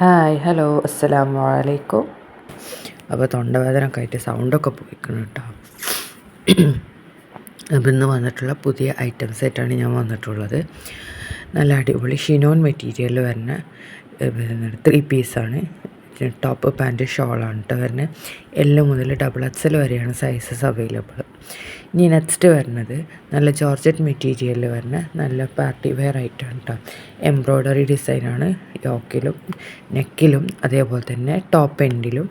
Hi hello അസ്സലാമു അലൈക്കും അപ്പോൾ തൊണ്ടവേദന ഒക്കെ ആയിട്ട് സൗണ്ടൊക്കെ പോയിക്കണം കേട്ടോ അപ്പം ഇന്ന് വന്നിട്ടുള്ള പുതിയ ഐറ്റംസ് ആയിട്ടാണ് ഞാൻ വന്നിട്ടുള്ളത്. നല്ല അടിപൊളി ഷിനോൺ മെറ്റീരിയലിൽ വരുന്ന ത്രീ പീസാണ് ടോപ്പ് പാന്റ് ഷോളാണ് കേട്ടോ വരുന്നത് എല്ലാം മുതൽ ഡബിൾ എക്സൽ വരെയാണ് സൈസസ് അവൈലബിൾ ഇനി നെക്സ്റ്റ് വരുന്നത് നല്ല ജോർജറ്റ് മെറ്റീരിയലിൽ വരുന്ന നല്ല പാർട്ടി വെയർ ആയിട്ടാണ് കേട്ടോ എംബ്രോയ്ഡറി ഡിസൈനാണ് യോക്കിലും നെക്കിലും അതേപോലെ തന്നെ ടോപ്പ് എൻഡിലും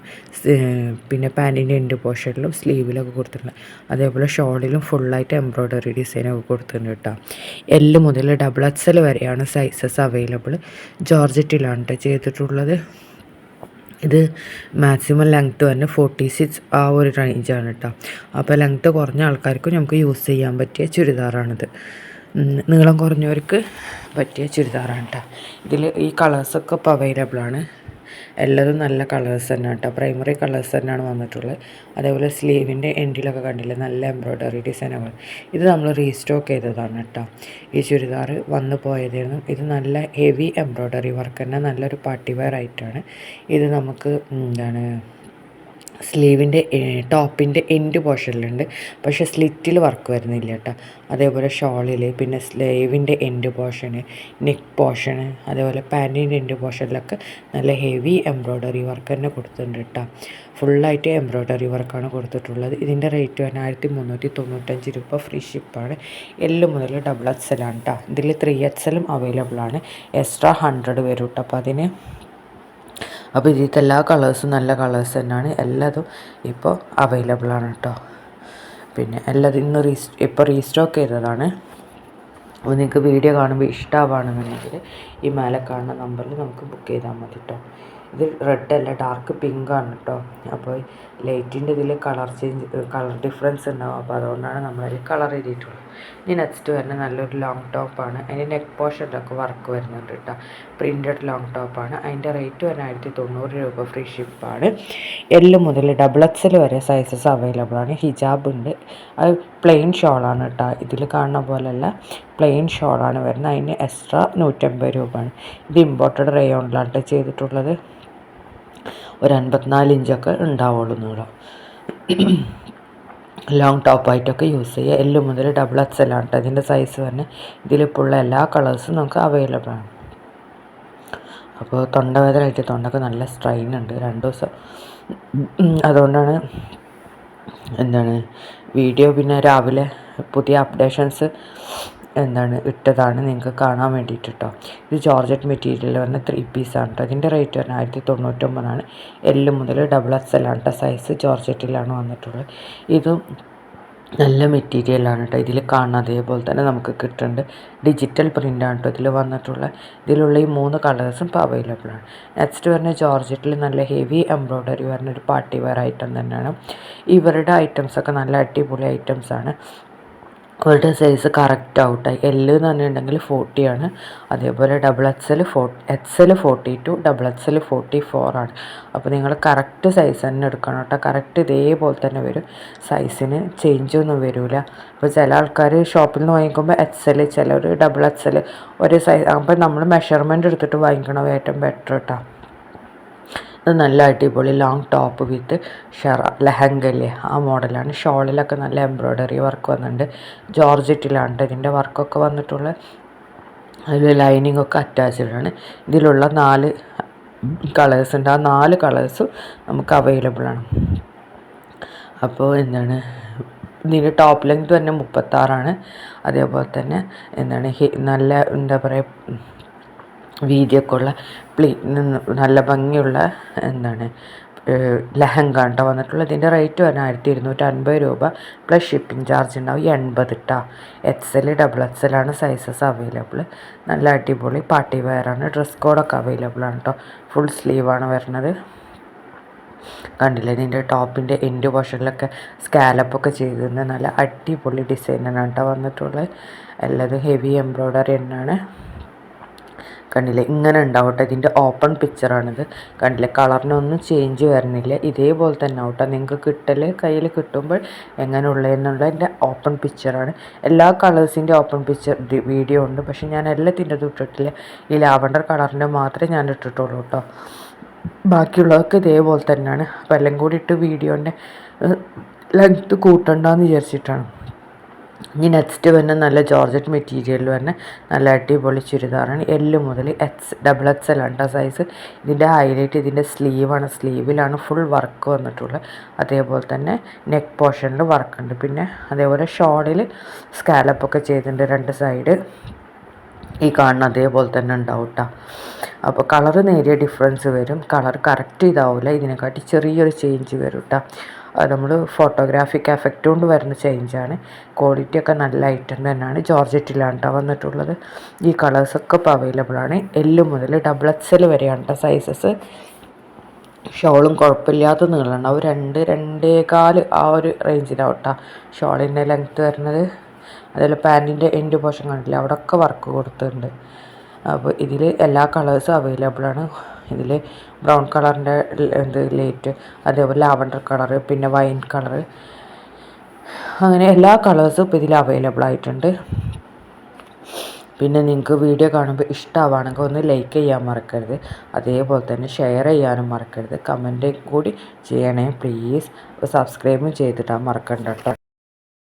പിന്നെ പാന്റിന്റെ എൻഡ് പോർഷനിലും സ്ലീവിലൊക്കെ കൊടുത്തിട്ടുണ്ട്. അതേപോലെ ഷോളിലും ഫുള്ളായിട്ട് എംബ്രോയ്ഡറി ഡിസൈനൊക്കെ കൊടുത്തിട്ടുണ്ട് കേട്ടോ എല്ല് മുതൽ ഡബിൾ എക്സൽ വരെയാണ് സൈസസ് അവൈലബിൾ ജോർജറ്റിലാണ് കേട്ടോ ചെയ്തിട്ടുള്ളത്. ഇത് മാക്സിമം ലെങ്ത്ത് തന്നെ ഫോർട്ടി സിക്സ് ആ ഒരു റേഞ്ചാണ് കേട്ടോ അപ്പോൾ ലെങ്ത്ത് കുറഞ്ഞ ആൾക്കാർക്കും നമുക്ക് യൂസ് ചെയ്യാൻ പറ്റിയ ചുരിദാറാണിത്. നീളം കുറഞ്ഞവർക്ക് പറ്റിയ ചുരിദാറാണ് കേട്ടോ ഇതിൽ ഈ കളേഴ്സൊക്കെ ഇപ്പോൾ അവൈലബിൾ ആണ്. എല്ലാതും നല്ല കളേഴ്സ് തന്നെ കേട്ടോ പ്രൈമറി കളേഴ്സ് തന്നെയാണ് വന്നിട്ടുള്ളത്. അതേപോലെ സ്ലീവിന്റെ എൻഡിലൊക്കെ കണ്ടില്ലേ? നല്ല എംബ്രോയ്ഡറി ഡിസൈനുകൾ ഇത് നമ്മൾ റീസ്റ്റോക്ക് ചെയ്തതാണ് കേട്ടോ ഈ ചുരിദാർ വന്നു പോയതായിരുന്നു. ഇത് നല്ല ഹെവി എംബ്രോയ്ഡറി വർക്ക് തന്നെ. നല്ലൊരു പാർട്ടി വെയർ ആയിട്ടാണ്. ഇത് നമുക്ക് എന്താണ് സ്ലീവിന്റെ ടോപ്പിന്റെ എൻഡ് പോർഷനിലുണ്ട്. പക്ഷേ സ്ലിറ്റിൽ വർക്ക് വരുന്നില്ല കേട്ടോ. അതേപോലെ ഷോളിൽ പിന്നെ സ്ലീവിന്റെ എൻഡ് പോർഷന് നെക്ക് പോർഷന് അതേപോലെ പാന്റിന്റെ എൻഡ് പോർഷനിലൊക്കെ നല്ല ഹെവി എംബ്രോയ്ഡറി വർക്ക് തന്നെ കൊടുത്തിട്ടുണ്ട് കേട്ടോ. ഫുള്ളായിട്ട് എംബ്രോയ്ഡറി വർക്കാണ് കൊടുത്തിട്ടുള്ളത്. ഇതിന്റെ റേറ്റ് വരുന്നത് ആയിരത്തി മുന്നൂറ്റി തൊണ്ണൂറ്റഞ്ച് രൂപ ഫ്രീ ഷിപ്പാണ് എല്ല് മുതൽ ഡബിൾ ആണ് കേട്ടോ. ഇതിൽ ത്രീ എക്സലും അവൈലബിൾ ആണ്. എക്സ്ട്രാ ഹൺഡ്രഡ് വരും കേട്ടോ. അപ്പോൾ അതിന് അപ്പോൾ ഇതിലത്തെ എല്ലാ കളേഴ്സും നല്ല കളേഴ്സ് തന്നെയാണ്. എല്ലാതും ഇപ്പോൾ അവൈലബിൾ ആണ് കേട്ടോ പിന്നെ എല്ലാതും ഇന്ന് റീ ഇപ്പോൾ റീസ്റ്റോക്ക് ചെയ്തതാണ്. അപ്പോൾ നിങ്ങൾക്ക് വീഡിയോ കാണുമ്പോൾ ഇഷ്ടമാവുകയാണെന്നുണ്ടെങ്കിൽ ഈ മേലെ കാണുന്ന നമ്പറിൽ നമുക്ക് ബുക്ക് ചെയ്താൽ മതി കേട്ടോ ഇത് റെഡ് അല്ല ഡാർക്ക് പിങ്ക് ആണ് കേട്ടോ അപ്പോൾ ലൈറ്റിന്റെ ഇതിൽ കളർ ചേഞ്ച് കളർ ഡിഫറൻസ് ഉണ്ടാവും. അപ്പോൾ അതുകൊണ്ടാണ് നമ്മളതിൽ കളർ എഴുതിയിട്ടുള്ളത്. ഇനി നെക്സ്റ്റ് വരുന്ന നല്ലൊരു ലോങ് ടോപ്പാണ് അതിന്റെ നെക്ക് പോർഷനിലൊക്കെ വർക്ക് വരുന്നുണ്ട് കേട്ടോ പ്രിന്റഡ് ലോങ് ടോപ്പാണ് അതിന്റെ റേറ്റ് വരുന്ന ആയിരത്തി തൊണ്ണൂറ് രൂപ ഫ്രീ ഷിപ്പാണ് എല്ല് മുതൽ ഡബിൾ എക്സൽ വരെ സൈസസ് അവൈലബിൾ ആണ്. ഹിജാബ് ഉണ്ട്. അത് പ്ലെയിൻ ഷോളാണ് കേട്ടോ ഇതിൽ കാണുന്ന പോലെയല്ല പ്ലെയിൻ ഷോളാണ് വരുന്നത്. അതിന് എക്സ്ട്രാ നൂറ്റമ്പത് രൂപയാണ്. ഇത് ഇമ്പോർട്ടഡ് റേയോണിലാണ് ചെയ്തിട്ടുള്ളത്. ഒരു അൻപത്തിനാല് ഇഞ്ചൊക്കെ ഉണ്ടാവുള്ളൂ നീളം. ലോങ് ടോപ്പായിട്ടൊക്കെ യൂസ് ചെയ്യുക എല്ല് മുതൽ ഡബിൾ എക്സ് എൽ ആണ് കേട്ടോ ഇതിന്റെ സൈസ് തന്നെ. ഇതിലിപ്പോൾ എല്ലാ കളേഴ്സും നമുക്ക് അവൈലബിൾ ആണ്. അപ്പോൾ തൊണ്ടവേദനയായിട്ട് തൊണ്ടക്ക് നല്ല സ്ട്രെയിൻ ഉണ്ട്. രണ്ട് ദിവസം. അതുകൊണ്ടാണ് എന്താണ് വീഡിയോ പിന്നെ രാവിലെ പുതിയ അപ്ഡേഷൻസ് എന്താണ് ഇട്ടതാണ് നിങ്ങൾക്ക് കാണാൻ വേണ്ടിയിട്ട് കേട്ടോ ഇത് ജോർജറ്റ് മെറ്റീരിയൽ പറഞ്ഞ ത്രീ പീസാണ് കേട്ടോ ഇതിന്റെ റേറ്റ് പറഞ്ഞാൽ ആയിരത്തി തൊണ്ണൂറ്റൊമ്പതാണ് എല്ല് മുതൽ ഡബിൾ എക്സ് എൽ ആണ് കേട്ടോ സൈസ് ജോർജറ്റിലാണ് വന്നിട്ടുള്ളത്. ഇതും നല്ല മെറ്റീരിയലാണ് കേട്ടോ ഇതിൽ കാണുന്ന അതേപോലെ തന്നെ നമുക്ക് കിട്ടുന്നുണ്ട്. ഡിജിറ്റൽ പ്രിന്റാണ് കേട്ടോ ഇതിൽ വന്നിട്ടുള്ള ഇതിലുള്ള ഈ മൂന്ന് കളേഴ്സും ഇപ്പോൾ അവൈലബിൾ ആണ്. നെക്സ്റ്റ് വരുന്ന ജോർജറ്റിൽ നല്ല ഹെവി എംബ്രോയ്ഡറി വരുന്ന ഒരു പാർട്ടി വെയർ ഐറ്റം തന്നെയാണ്. ഇവരുടെ ഐറ്റംസൊക്കെ നല്ല അടിപൊളി ഐറ്റംസാണ് അവരുടെ സൈസ് കറക്റ്റ് ഔട്ടായി എല്ല് എന്ന് പറഞ്ഞിട്ടുണ്ടെങ്കിൽ ഫോർട്ടിയാണ് അതേപോലെ double X L four X L forty two double X L forty four ആണ്. അപ്പോൾ നിങ്ങൾ കറക്റ്റ് സൈസ് തന്നെ എടുക്കണം കേട്ടോ. കറക്റ്റ് ഇതേപോലെ തന്നെ വരും. സൈസിന് ചേഞ്ചൊന്നും വരില്ല അപ്പോൾ ചില ആൾക്കാർ ഷോപ്പിൽ നിന്ന് വാങ്ങിക്കുമ്പോൾ എക്സ് എൽ ചിലർ ഡബിൾ എക്സ് എൽ ഒരു സൈസ് അപ്പോൾ നമ്മൾ മെഷർമെന്റ് എടുത്തിട്ട് വാങ്ങിക്കണം ഏറ്റവും ബെറ്റർ കേട്ടോ ഇത് നല്ല അടിപൊളി ലോങ് ടോപ്പ് വിത്ത് ഷെറ ലെഹങ്കല്ലേ ആ മോഡലാണ്. ഷോളിലൊക്കെ നല്ല എംബ്രോയ്ഡറി വർക്ക് വന്നിട്ടുണ്ട്. ജോർജറ്റിലാണ് ഇതിന്റെ വർക്കൊക്കെ വന്നിട്ടുള്ള അതിൽ ലൈനിങ് ഒക്കെ അറ്റാച്ച്ഡാണ് ഇതിലുള്ള നാല് കളേഴ്സ് ഉണ്ട്. ആ നാല് കളേഴ്സും നമുക്ക് അവൈലബിൾ ആണ്. അപ്പോൾ എന്താണ്? ഇതിന്റെ ടോപ്പ് ലെങ്ത് തന്നെ മുപ്പത്താറാണ്. അതേപോലെ തന്നെ എന്താണ്? നല്ല എന്താ പറയുക വീതിയൊക്കെ ഉള്ള പ്ലീ നല്ല ഭംഗിയുള്ള എന്താണ് ലെഹങ്ക കേട്ടോ വന്നിട്ടുള്ളത്. ഇതിന്റെ റേറ്റ് വരുന്നത് ആയിരത്തി ഇരുന്നൂറ്റി അൻപത് രൂപ. പ്ലസ് ഷിപ്പിംഗ് ചാർജ് ഉണ്ടാവും എൺപത് ഇട്ടാ X L double X L ആണ് സൈസസ് അവൈലബിൾ നല്ല അടിപൊളി പാർട്ടി വെയറാണ് ഡ്രസ് കോഡൊക്കെ അവൈലബിൾ ആണ് കേട്ടോ ഫുൾ സ്ലീവാണ് വരുന്നത്. കണ്ടില്ലേ? ഇതിന്റെ ടോപ്പിന്റെ എൻഡ് പോർഷനിലൊക്കെ സ്കാലപ്പൊക്കെ ചെയ്തിരുന്ന നല്ല അടിപൊളി ഡിസൈനാണ് കേട്ടോ വന്നിട്ടുള്ളത്. എല്ലാതും ഹെവി എംബ്രോയ്ഡറി തന്നെയാണ്. കണ്ടില്ലേ? ഇങ്ങനെ ഉണ്ടാവും കേട്ടോ ഇതിന്റെ ഓപ്പൺ പിക്ചറാണിത് കണ്ടില്ലേ? കളറിനൊന്നും ചേഞ്ച് വരുന്നില്ല. ഇതേപോലെ തന്നെ ആവട്ടെ. നിങ്ങൾക്ക് കിട്ടൽ കയ്യിൽ കിട്ടുമ്പോൾ എങ്ങനെ എന്റെ ഓപ്പൺ പിക്ചറാണ് എല്ലാ കളേഴ്സിന്റെ ഓപ്പൺ പിക്ചർ വീഡിയോ ഉണ്ട്. പക്ഷെ ഞാൻ എല്ലാത്തിന്റെ ഇട്ടിട്ടില്ല. ഈ ലാവണ്ടർ കളറിന്റെ മാത്രമേ ഞാൻ ഇട്ടിട്ടുള്ളൂ കേട്ടോ. ബാക്കിയുള്ളതൊക്കെ ഇതേപോലെ തന്നെയാണ്. അപ്പോൾ എല്ലാം കൂടി ഇട്ട് വീഡിയോന്റെ ലെങ്ത്ത് കൂട്ടണ്ടെന്ന് വിചാരിച്ചിട്ടാണ്. ഇനി നെക്സ്റ്റ് വരുന്ന നല്ല ജോർജറ്റ് മെറ്റീരിയൽ തന്നെ നല്ല അടിപൊളി ചുരിദാറാണ്. എല്ല് മുതൽ X double X L under size ഇതിന്റെ ഹൈലൈറ്റ് ഇതിന്റെ സ്ലീവാണ് സ്ലീവിലാണ് ഫുൾ വർക്ക് വന്നിട്ടുള്ളത്. അതേപോലെ തന്നെ നെക്ക് പോർഷനിൽ വർക്ക് ഉണ്ട്. പിന്നെ അതേപോലെ ഷോളിൽ സ്കാലപ്പൊക്കെ ചെയ്തിട്ടുണ്ട് രണ്ട് സൈഡ് ഈ കാണുന്ന അതേപോലെ തന്നെ ഉണ്ടാവും കേട്ടോ അപ്പോൾ കളർ നേരിയ ഡിഫറൻസ് വരും. കളർ കറക്റ്റ് ഇതാവില്ല ഇതിനെക്കാട്ടി ചെറിയൊരു ചേഞ്ച് വരും കേട്ടോ നമ്മൾ ഫോട്ടോഗ്രാഫിക് എഫക്റ്റ് കൊണ്ട് വരുന്ന ചേഞ്ചാണ് ക്വാളിറ്റി ഒക്കെ നല്ല ഐറ്റം തന്നെയാണ് ജോർജറ്റിലാണ് കേട്ടോ വന്നിട്ടുള്ളത്. ഈ കളേഴ്സൊക്കെ ഇപ്പോൾ അവൈലബിൾ ആണ്. എല്ല് മുതൽ ഡബിൾ എക്സ് എൽ വരെയാണ് കേട്ടോ സൈസസ് ഷോളും കുഴപ്പമില്ലാത്ത നീളമുണ്ടാവും രണ്ട് രണ്ടേകാൽ ആ ഒരു റേഞ്ചിലാവട്ടോ ഷോളിന്റെ ലെങ്ത്ത് വരുന്നത്. അതുപോലെ പാന്റിന്റെ എൻഡ് പോർഷൻ കണ്ടില്ല? അവിടെ ഒക്കെ വർക്ക് കൊടുത്തിട്ടുണ്ട്. അപ്പോൾ ഇതിൽ എല്ലാ കളേഴ്സും അവൈലബിൾ ആണ്. ഇതിൽ ബ്രൗൺ കളറിന്റെ എന്ത് ലൈറ്റ് അതേപോലെ ലാവണ്ടർ കളറ് പിന്നെ വൈൻ കളറ് അങ്ങനെ എല്ലാ കളേഴ്സും ഇപ്പോൾ ഇതിൽ അവൈലബിൾ ആയിട്ടുണ്ട്. പിന്നെ നിങ്ങൾക്ക് വീഡിയോ കാണുമ്പോൾ ഇഷ്ടമാവുകയാണെങ്കിൽ ഒന്ന് ലൈക്ക് ചെയ്യാൻ മറക്കരുത്. അതേപോലെ തന്നെ ഷെയർ ചെയ്യാനും മറക്കരുത്. കമന്റ് കൂടി ചെയ്യണേ. പ്ലീസ് സബ്സ്ക്രൈബും ചെയ്തിട്ടാണ് മറക്കണ്ട കേട്ടോ